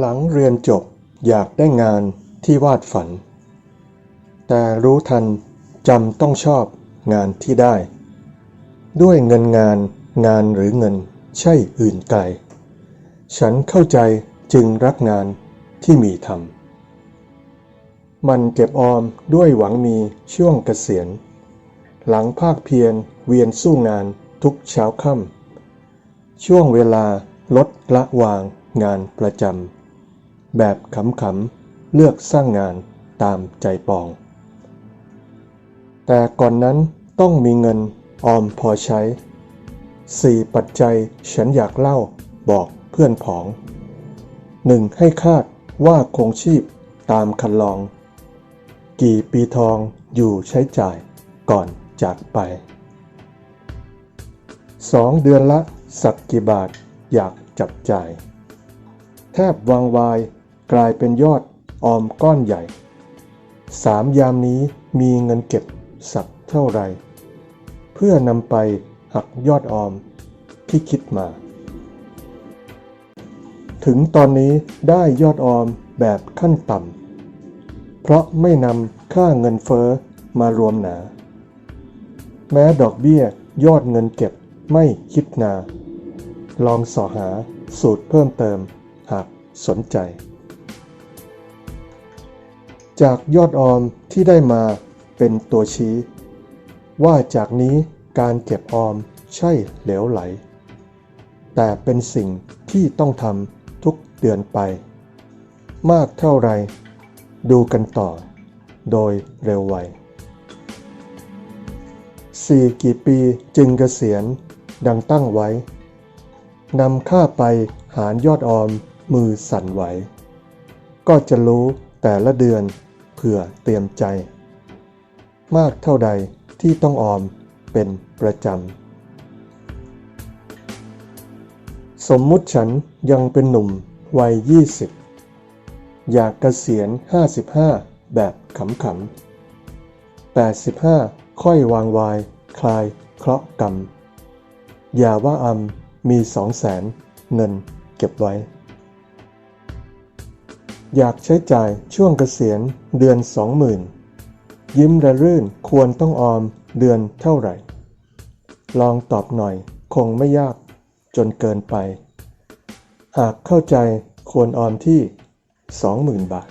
หลังเรียนจบอยากได้งานที่วาดฝัน แต่รู้ทันจำต้องชอบงานที่ได้ ด้วยเงินงานงานหรือเงินใช่อื่นไกล ฉันเข้าใจจึงรักงานที่มีทำมันเก็บออมด้วยหวังมีช่วงเกษียณ หลังภาคเพียรเวียนสู้งานทุกเช้าค่ำช่วงเวลาลดละวางงานประจำ แบบขำๆ เลือกสร้างงานตามใจปอง แต่ก่อนนั้นต้องมีเงินออมพอใช้ สี่ปัจจัยฉันอยากเล่าบอกเพื่อนผองหนึ่งให้คาดว่าคงชีพตามคันลอง กี่ปีทองอยู่ใช้จ่ายก่อนจากไปสองเดือนละสักกี่บาทอยากจับจ่าย แทบวางวาย กลายเป็นยอดออมก้อนใหญ่สามยามนี้มีเงินเก็บสักเท่าไร เพื่อนำไปหักยอดออมที่คิดมา ถึงตอนนี้ได้ยอดออมแบบขั้นต่ำเพราะไม่นำค่าเงินเฟ้อมารวมหนา แม้ดอกเบี้ยยอดเงินเก็บไม่คิดนา ลองสอหาสูตรเพิ่มเติมหากสนใจ จากยอดออมที่ได้มาเป็นตัวชี้ ว่าจากนี้การเก็บออมใช่เหลวไหล แต่เป็นสิ่งที่ต้องทำทุกเดือนไป มากเท่าไร ดูกันต่อ โดยเร็วไวสี่กี่ปีจึงเกษียณดังตั้งไว้นำค่าไปหารยอดออมมือสั่นไหว ก็จะรู้ แต่ละเดือนเผื่อเตรียมใจ มากเท่าใดที่ต้องออมเป็นประจำ สมมุติฉันยังเป็นหนุ่มวัย 20 อยากเกษียณ 55 แบบขำๆ 85 ค่อยวางวาย คลายเคราะห์กรรม อย่าว่าอำมีสองแสนเงินเก็บไว้ อยากใช้จ่ายช่วงเกษียณเดือนสองหมื่นยิ้มระรื่นควรต้องออมเดือนเท่าไหร่ ลองตอบหน่อยคงไม่ยากจนเกินไป หากเข้าใจควรออมที่ 20,000 บาท